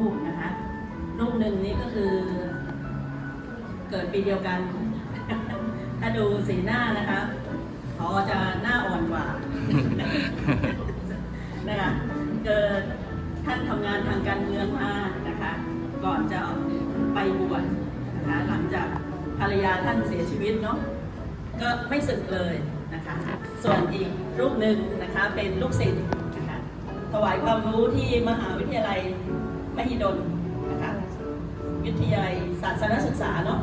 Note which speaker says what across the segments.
Speaker 1: รูปนะคะ รูปหนึ่งนี่ก็คือ เกิดปีเดียวกัน ถ้าดูสีหน้านะคะพอจะหน้าอ่อนกว่านะคะเกิดท่านทำงานทางการเมืองมานะคะ ก่อนจะไปบวชนะคะหลังจากภรรยาท่านเสียชีวิตเนาะก็ไม่สึกเลยนะคะ ส่วนอีกรูปหนึ่งนะคะเป็นลูกศิษย์นะคะถวายความรู้ที่มหาวิทยาลัย มหิดลนะคะวิทยาลัยศาสนศึกษาเนาะ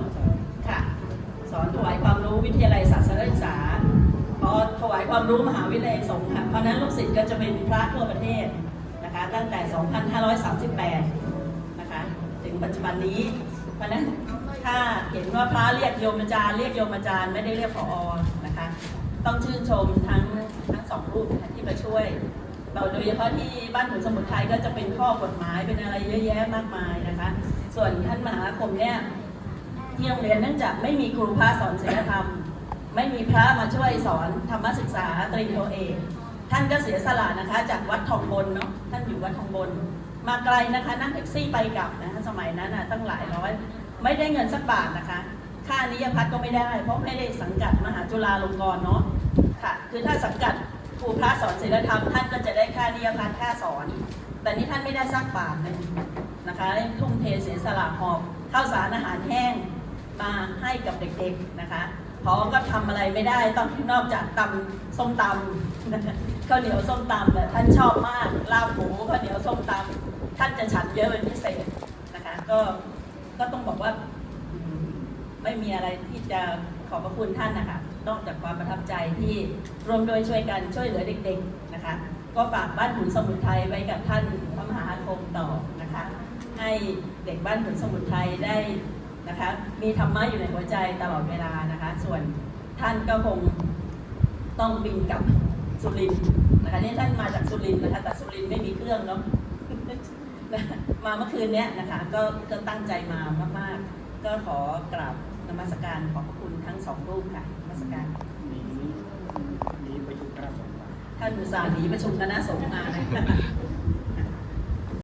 Speaker 1: ค่ะ สอนถวายความรู้วิทยาลัยศาสนศึกษาพอถวายความรู้มหาวิทยาลัยสงฆ์ค่ะเพราะนั้นลูกศิษย์ก็จะเป็นพระทั่วประเทศนะคะตั้งแต่ 2538 นะคะถึงปัจจุบันนี้ เพราะนั้นถ้าเห็นว่าพระเรียกโยมอาจารย์เรียกโยมอาจารย์ไม่ได้เรียกผอนะคะ ต้องชื่นชมทั้งทั้งสองรูปที่มาช่วย เราโดยเฉพาะที่บ้านขุนสมุทรไทยก็จะเป็นข้อกฎหมายเป็นอะไรเยอะแยะมากมายนะคะ ส่วนท่านมหาคมเนี่ยที่โรงเรียนเนื่องจากไม่มีครูพระสอนศีลธรรม ไม่มีพระมาช่วยสอนธรรมศึกษาตรีโทเอกท่านก็เสียสละนะคะ จากวัดทองบนเนาะท่านอยู่วัดทองบน มาไกลนะคะ นั่งแท็กซี่ไปกลับนะคะสมัยนั้นน่ะตั้งหลายร้อยไม่ได้เงินสักบาทนะคะ ค่านิยพัฒน์ก็ไม่ได้ เพราะไม่ได้สังกัดมหาจุฬาลงกรณ์เนาะค่ะ คือถ้าสังกัด ครูพระสอนศีลธรรมท่านก็จะได้ค่านิยพัฒน์ค่าสอน แต่นี่ท่านไม่ได้สักบาทเลยนะคะทุ่มเทเสียสละหอบข้าวสารอาหารแห้งมาให้กับเด็กๆนะคะพอก็ทำอะไรไม่ได้ต้องนอกจากตำส้มตำข้าวเหนียวส้มตำแต่ท่านชอบมากลาบหมูข้าวเหนียวส้มตำท่านจะฉันเยอะเป็นพิเศษนะคะก็ก็ต้องบอกว่าไม่มีอะไรที่จะขอบพระคุณท่านนะคะ นอกจากความประทับใจที่รวมโดยช่วยกันช่วยเหลือเด็กๆนะคะ ก็ฝากบ้านขุนสมุทรไทยไว้กับท่านพระมหาอาคมต่อนะคะ ให้เด็กบ้านขุนสมุทรไทยได้นะคะมีธรรมะอยู่ในหัวใจตลอดเวลานะคะ ส่วนท่านก็คงต้องบินกลับสุรินทร์นะคะนี่ท่านมาจากสุรินทร์นะคะแต่สุรินทร์ไม่มีเครื่องเนาะมาเมื่อคืนเนี้ยนะคะก็ก็ตั้งใจมามากๆ ก็ขอกราบ นมัสการขอบพระคุณทั้งสองรูปค่ะนมัสการ
Speaker 2: มีมีประชุมคณะสงฆ์มา
Speaker 1: ท่านอุตส่าห์หนีประชุมคณะสงฆ์มานะคะ